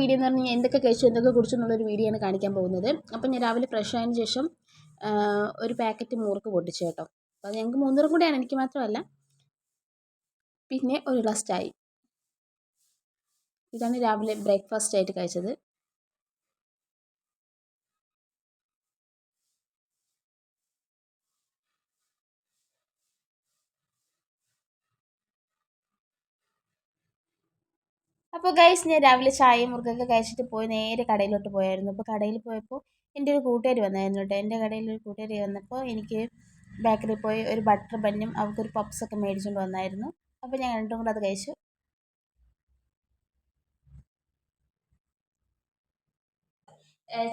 Video എന്ന് പറഞ്ഞാൽ എന്തൊക്കെ കഴിച്ചു എന്തൊക്കെ കുടിച്ചു എന്നുള്ളൊരു വീഡിയോ ആണ് കാണിക്കാൻ പോകുന്നത്. അപ്പം ഞാൻ രാവിലെ ഫ്രഷ് ആയതിനു ശേഷം ഒരു പാക്കറ്റ് മൂർക്ക് പൊട്ടിച്ചു കേട്ടോ. അപ്പോൾ അത് ഞങ്ങൾക്ക് മൂന്നൂറും കൂടെയാണ് എനിക്ക് മാത്രമല്ല. പിന്നെ ഒരു ഗ്ലാസ് ചായ ഇതാണ് രാവിലെ ബ്രേക്ക്ഫാസ്റ്റ് ആയിട്ട് കഴിച്ചത്. അപ്പോൾ ഗൈസ് ഞാൻ രാവിലെ ചായയും മുറുക്കൊക്കെ കഴിച്ചിട്ട് പോയി നേരെ കടയിലോട്ട് പോയായിരുന്നു. അപ്പോൾ കടയിൽ പോയപ്പോൾ എന്റെ ഒരു കൂട്ടുകാരി വന്നായിരുന്നു കേട്ടോ. എന്റെ കടയിൽ ഒരു കൂട്ടുകാരി വന്നപ്പോൾ എനിക്ക് ബേക്കറിയിൽ പോയി ഒരു ബട്ടർ ബന്നും അവർക്കൊരു പപ്സൊക്കെ മേടിച്ചുകൊണ്ട് വന്നായിരുന്നു. അപ്പോൾ ഞാൻ രണ്ടും കൂടെ അത് കഴിച്ചു.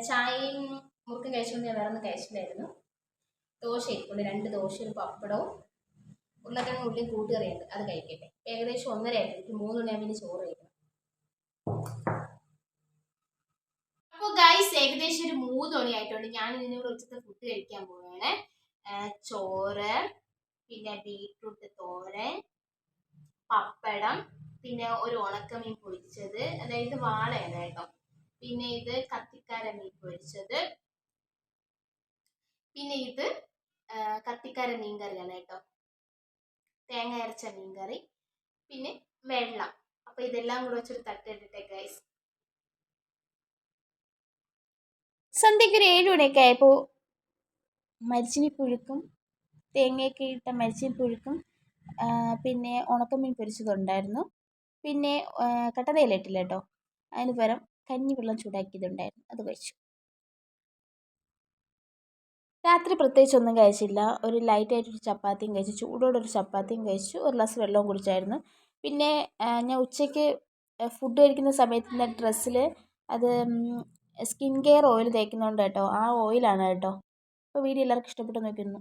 ചായയും മുറുക്കും കഴിച്ചുകൊണ്ട് ഞാൻ വേറെ ഒന്നും കഴിച്ചിട്ടുണ്ടായിരുന്നു ദോശ ഇരിപ്പുണ്ട്. രണ്ട് ദോശയും പപ്പടവും ഉരുളക്കിഴങ്ങ് ഉള്ളിൽ കൂട്ടുകറിയുണ്ട് അത് കഴിക്കട്ടെ. ഏകദേശം ഒന്നര എനിക്ക് മൂന്ന് മണിയാകുമ്പോൾ ചോറ് കഴിക്കണം. ഗൈസ് ഏകദേശം ഒരു മൂന്ന് മണിയായിട്ടുണ്ട്. ഞാൻ ഇതിനോട് ഉച്ചത്തെ ഫുഡ് കഴിക്കാൻ പോവുകയാണ്. ചോറ് പിന്നെ ബീട്രൂട്ട് തോരൻ പപ്പടം പിന്നെ ഒരു ഉണക്കമീൻ പൊരിച്ചത്. അതായത് വാളയാണ് കേട്ടോ. പിന്നെ ഇത് കത്തിക്കാര മീൻ പൊരിച്ചത്. പിന്നെ ഇത് കത്തിക്കാര മീൻ കറിയാണ് കേട്ടോ. തേങ്ങ അരച്ച മീൻ കറി പിന്നെ വെള്ളം. അപ്പൊ ഇതെല്ലാം കൂടെ വെച്ചൊരു തട്ടിട്ടിട്ടെ ഗൈസ് സന്ധ്യക്ക് ഒരു ഏഴ് മണിയൊക്കെ ആയപ്പോൾ മരിച്ചിനി പുഴുക്കും തേങ്ങയൊക്കെ ഇട്ട മരിച്ചിനി പുഴുക്കും പിന്നെ ഉണക്കമീൻ പൊരിച്ചതുണ്ടായിരുന്നു. പിന്നെ കട്ടതയില ഇട്ടില്ല കേട്ടോ. അതിന് പകരം കഞ്ഞിവെള്ളം ചൂടാക്കിയതുണ്ടായിരുന്നു. അത് കഴിച്ചു. രാത്രി പ്രത്യേകിച്ച് ഒന്നും കഴിച്ചില്ല. ഒരു ലൈറ്റായിട്ടൊരു ചപ്പാത്തിയും കഴിച്ചു. ചൂടോടെ ഒരു ചപ്പാത്തിയും കഴിച്ചു. ഒരു ഗ്ലാസ് വെള്ളവും കുടിച്ചായിരുന്നു. പിന്നെ ഞാൻ ഉച്ചയ്ക്ക് ഫുഡ് കഴിക്കുന്ന സമയത്ത് ഡ്രസ്സിൽ അത് സ്കിൻ കെയർ ഓയിൽ തേക്കുന്നുണ്ട് കേട്ടോ. ആ ഓയിലാണ് കേട്ടോ. അപ്പോൾ വീഡിയോ എല്ലാവർക്കും ഇഷ്ടപ്പെട്ടു നോക്കുന്നു